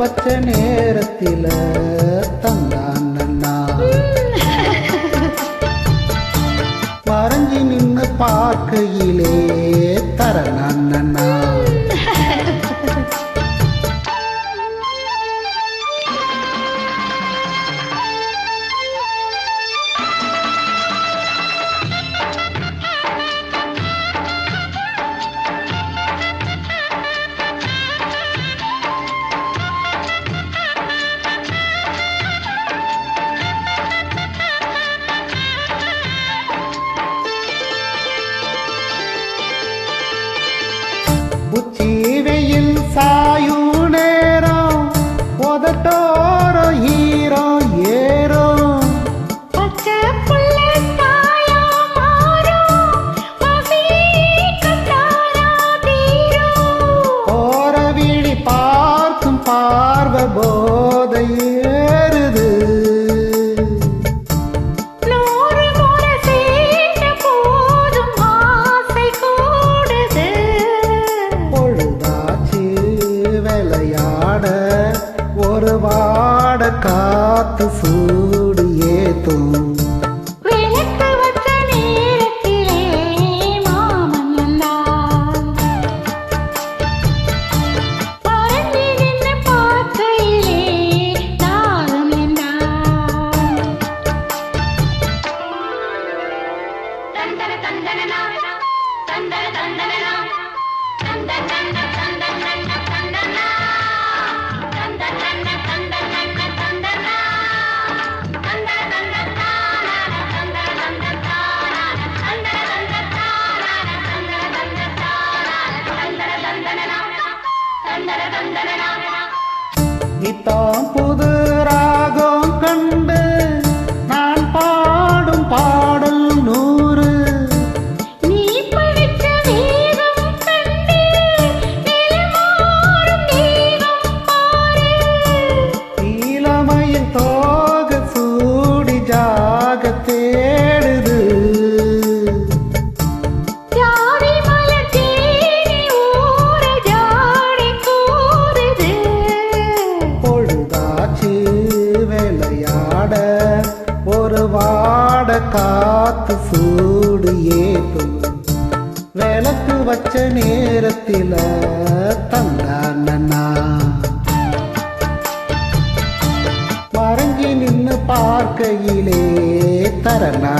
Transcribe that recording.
வச்ச நேரத்தில் தந்தான் அண்ணா மறைஞ்சி நின்று பார்க்கையிலே தரண் புச்சி வெயில் சா തും இதான் புது காத்து சூடு ஏற்றும் விளக்கு வச்ச நேரத்தில் தந்தானா மறைஞ்சி நின்று பார்க்கையிலே தரணா